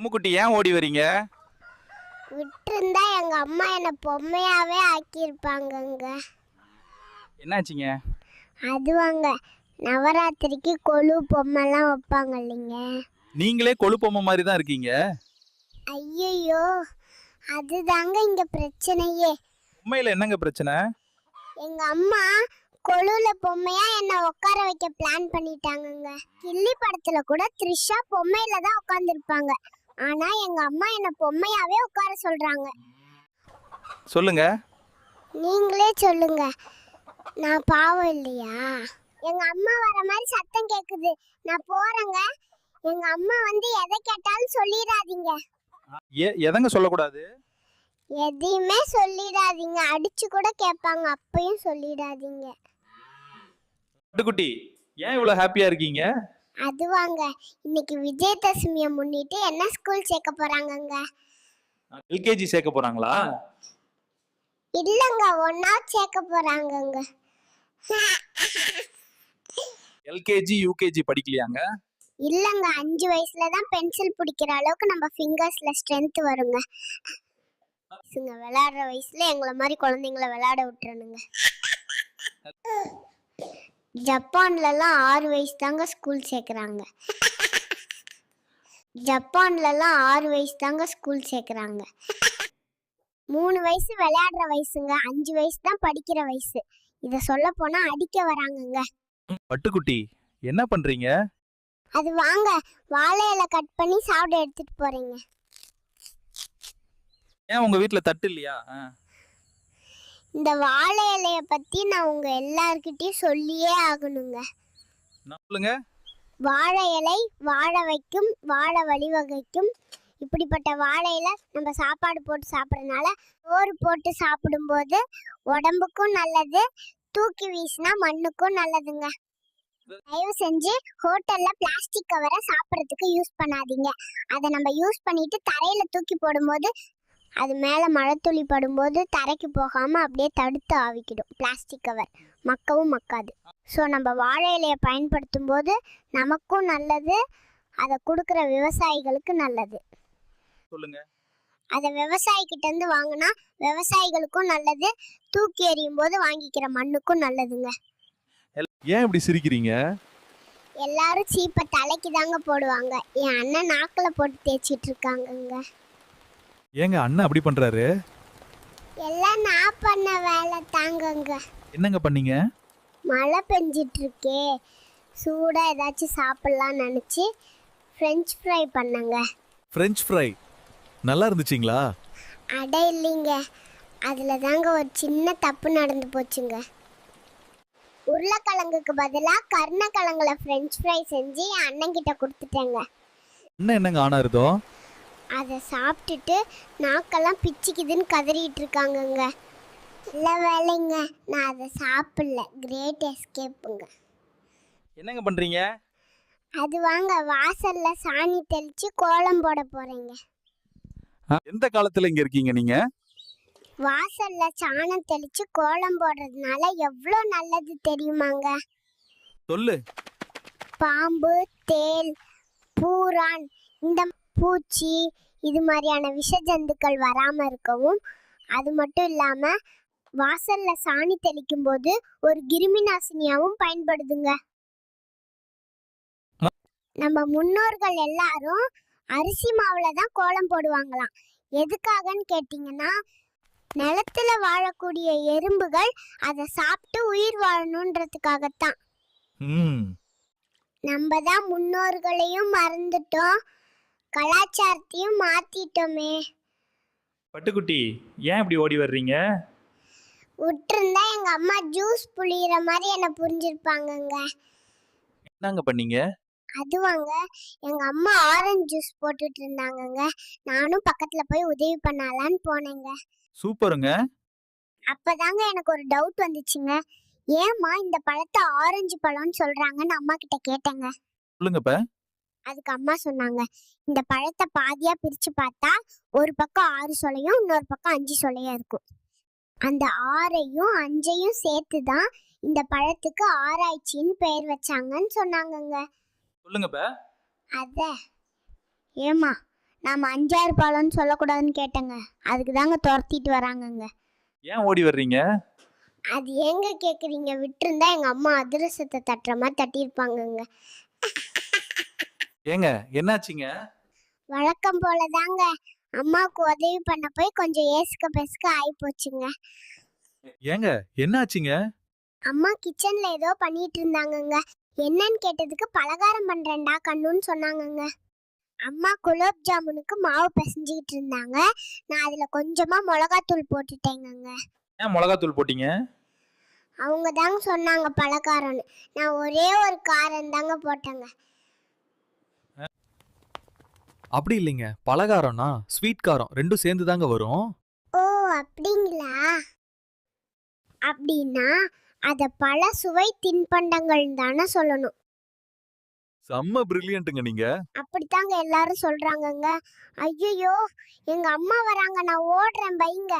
உம்முக்குட்டி ஏன் ஓடி வரீங்க? விட்டிருந்தா எங்க அம்மா என்னை பொம்மையாவே ஆக்கியிருப்பாங்கங்க. என்னாச்சுங்க? அதுவாங்க நவராத்திரிக்கு கொலு பொம்மைலாம் வைப்பாங்க இல்லைங்க. நீங்களே கொழுப்பொம்மை மாதிரி தான் இருக்கீங்க? ஐயையோ அதுதாங்க இங்க பிரச்சனையே. உண்மையில என்னங்க பிரச்சனை? எங்க அம்மா கொலுல பொம்மையா என்ன உட்கார வைக்க பிளான் பண்ணிட்டாங்கங்க. கில்லி படத்துல கூட த்ரிஷா பொம்மையில தான் உட்கார்ந்துருப்பாங்க. ஆனா எங்க அம்மா என்ன பொம்மையாவே உட்கார சொல்றாங்க. சொல்லுங்க. நீங்களே சொல்லுங்க. நான் பாவம் இல்லையா? எங்க அம்மா வர மாதிரி சத்தம் கேக்குது. நான் போறேங்க. எங்க அம்மா வந்து எதை கேட்டாலும் சொல்லிடாதீங்க. ஏ எதங்க சொல்லக்கூடாது? எதையுமே சொல்லிடாதீங்க. அடிச்சு கூட கேட்பாங்க. அப்பயும் சொல்லிடாதீங்க. பட்டுக்குட்டி ஏன் இவ்வளோ ஹாப்பியா இருக்கீங்க? அதுவாங்க. இன்னைக்கு விஜயதசமியை முன்னிட்டு என்ன ஸ்கூல் சேர்க்க போறாங்கங்க? எல்கேஜி சேர்க்க போறாங்களா? இல்லங்க ஒன்னா சேர்க்க போறாங்கங்க. LKG UKG படிக்கலையாங்க? இல்லங்க அஞ்சு வயசுல தான் பென்சில் பிடிக்கிற அளவுக்கு நம்ம ஃபிங்கர்ஸ்ல ஸ்ட்ரென்த் வருங்க. பசங்க விளையாடுற வயசுல எங்களை மாதிரி குழந்தைங்கள விளையாட விட்டுறணுங்க. ஜப்பான்லலாம் ஆறு வயசு தாங்க ஸ்கூல் சேர்க்குறாங்க. ஜப்பான்லலாம் ஆறு வயசு தாங்க ஸ்கூல் சேர்க்குறாங்க. மூணு வயசு விளையாடுற வயசுங்க அஞ்சு வயசு தான் படிக்கிற வயசு. இதை சொல்ல போனா அடிக்க வராங்கங்க. பட்டுக்குட்டி என்ன பண்றீங்க? அது வாங்க வாழை இலை கட் பண்ணி சாப்பிட எடுத்துட்டு போறீங்க. ஏன் உங்க வீட்ல தட்டு இல்லையா. இந்த வாழை இலைய பத்தி நான் உங்க எல்லார்கிட்டயும் சொல்லியே ஆகணுங்க. சொல்லுங்க? வாழை இலை வாழ வைக்கும் வாழ வழிவகைக்கும் இப்படிப்பட்ட வாழை இலை நம்ம சாப்பாடு போட்டு சாப்பிட்றதுனால சோறு போட்டு சாப்பிடும்போது உடம்புக்கும் நல்லது தூக்கி வீசினா மண்ணுக்கும் நல்லதுங்க. தயவு செஞ்சு ஹோட்டல்ல பிளாஸ்டிக் கவரை சாப்பிட்றதுக்கு யூஸ் பண்ணாதீங்க. அதை நம்ம யூஸ் பண்ணிட்டு தரையில தூக்கி போடும்போது அது மேலே மழை துளி படும்போது தரைக்கு போகாமல் அப்படியே தடுத்து ஆவிக்கிடும். பிளாஸ்டிக் கவர் மக்கவும் மக்காது. ஸோ நம்ம வாழை இலையை பயன்படுத்தும் போது நமக்கும் நல்லது அதை கொடுக்குற விவசாயிகளுக்கு நல்லது. சொல்லுங்க. அதை விவசாயிக்கிட்ட இருந்து வாங்கினா விவசாயிகளுக்கும் நல்லது தூக்கி எறியும் போது வாங்கிக்கிற மண்ணுக்கும் நல்லதுங்க. ஏன் இப்படி சிரிக்கிறீங்க? எல்லாரும் சீப்பை தலைக்கு தாங்க போடுவாங்க. என் அண்ணன் நாக்கில் போட்டு தேய்ச்சிட்டு இருக்காங்கங்க. ஏங்க அண்ணன் அப்படி பண்றாரு? எல்லாம் நான் பண்ண வேலை தாங்கங்க. என்னங்க பண்ணீங்க? மழை பெஞ்சிட்டு இருக்கே சூடாக ஏதாச்சும் சாப்பிட்லான்னு நினச்சி ஃப்ரெஞ்ச் ஃப்ரை பண்ணேங்க. ஃப்ரெஞ்ச் ஃப்ரை நல்லா இருந்துச்சுங்களா? அட இல்லைங்க. அதில் தாங்க ஒரு சின்ன தப்பு நடந்து போச்சுங்க. உருளைக்கிழங்குக்கு பதிலாக கருணக்கிழங்குல ஃப்ரெஞ்ச் ஃப்ரை செஞ்சு என் அண்ணன்கிட்ட கொடுத்துட்டேங்க. அண்ணன் என்னங்க ஆனாருதோ? அதை சாப்பிட்டுட்டு நாக்கெல்லாம் பிச்சுக்குதுன்னு கதறிட்டு இருக்காங்கங்க இல்லை வேலைங்க. நான் அதை சாப்பிடல. கிரேட் எஸ்கேப்புங்க என்னங்க பண்றீங்க? அது வாங்க வாசல்ல சாணி தெளிச்சு கோலம் போட போறேங்க. எந்த காலத்துல இங்க இருக்கீங்க நீங்க? வாசல்ல சாணம் தெளிச்சு கோலம் போடுறதுனால எவ்வளோ நல்லது தெரியுமாங்க? சொல்லு. பாம்பு தேல் பூரான் இந்த பூச்சி இது மாதிரியான விஷ ஜந்துக்கள் வராம இருக்கவும் அது மட்டும் இல்லாம வாசல்ல சாணி தெளிக்கும் போது ஒரு கிருமி நாசினியாவும் பயன்படுதுங்க. நம்ம முன்னோர்கள் எல்லாரும் அரிசி மாவுல தான் கோலம் போடுவாங்களாம். எதுக்காகன்னு கேட்டிங்கன்னா நிலத்துல வாழக்கூடிய எறும்புகள் அதை சாப்பிட்டு உயிர் வாழணுன்றதுக்காகத்தான். நம்ம தான் முன்னோர்களையும் மறந்துட்டோம். கலாச்சாரத்தையும் மாத்திட்டோமே. பட்டுக்குட்டி ஏன் இப்படி ஓடி வர்றீங்க? விட்டுருந்தா எங்க அம்மா ஜூஸ் புளியிற மாதிரி என்ன புரிஞ்சிருப்பாங்கங்க. என்னங்க பண்ணீங்க? அதுவாங்க எங்க அம்மா ஆரஞ்சு ஜூஸ் போட்டுட்டு இருந்தாங்கங்க. நானும் பக்கத்துல போய் உதவி பண்ணலான்னு போனேங்க. சூப்பருங்க. அப்பதாங்க எனக்கு ஒரு டவுட் வந்துச்சுங்க. ஏம்மா இந்த பழத்தை ஆரஞ்சு பழம்னு சொல்றாங்கன்னு அம்மா கிட்ட கேட்டேங்க. சொல்லுங்க இப்ப அதுக்கு அம்மா சொன்னாங்க. இந்த பழத்தை பாதியா பிரிச்சு பார்த்தா ஒரு பக்கம் ஆறு சொலையும் இன்னொரு பக்கம் அஞ்சு சொலையும் இருக்கும். அந்த ஆறையும் அஞ்சையும் சேர்த்து தான் இந்த பழத்துக்கு ஆராய்ச்சின்னு பெயர் வச்சாங்கன்னு சொன்னாங்கங்க. சொல்லுங்க அத ஏமா நாம அஞ்சாறு பழம்னு சொல்லக்கூடாதுன்னு கேட்டேங்க. அதுக்கு தாங்க துரத்திட்டு வராங்கங்க. ஏன் ஓடி வர்றீங்க? அது எங்க கேக்குறீங்க? விட்டுருந்தா எங்க அம்மா அதிரசத்தை தட்டுற மாதிரி தட்டியிருப்பாங்கங்க. ஏங்க என்னாச்சுங்க? வழக்கம் போல தாங்க அம்மாவுக்கு உதவி பண்ண போய் கொஞ்சம் ஏசுக்க பெசுக்க ஆகி போச்சுங்க. ஏங்க என்னாச்சுங்க? அம்மா கிச்சன்ல ஏதோ பண்ணிட்டு இருந்தாங்கங்க. என்னன்னு கேட்டதுக்கு பலகாரம் பண்றேன்டா கண்ணுன்னு சொன்னாங்கங்க. அம்மா குலோப் ஜாமுனுக்கு மாவு பிசைஞ்சுக்கிட்டு இருந்தாங்க. நான் அதுல கொஞ்சமா மிளகாத்தூள் போட்டுட்டேங்கங்க. ஏன் மிளகாத்தூள் போட்டீங்க? அவங்க தாங்க சொன்னாங்க பலகாரம்னு. நான் ஒரே ஒரு காரம் தாங்க போட்டேங்க. அப்படி இல்லைங்க. பலகாரம்னா ஸ்வீட் காரம் ரெண்டும் சேர்ந்து தாங்க வரும். ஓ அப்படிங்களா? அப்படின்னா அத பல சுவை தின்பண்டங்கள் தானே சொல்லணும். செம்ம பிரில்லியன்ட்டுங்க நீங்க. அப்படித்தாங்க எல்லாரும் சொல்றாங்கங்க. ஐயோ எங்க அம்மா வராங்க. நான் ஓடுறேன் பைங்க.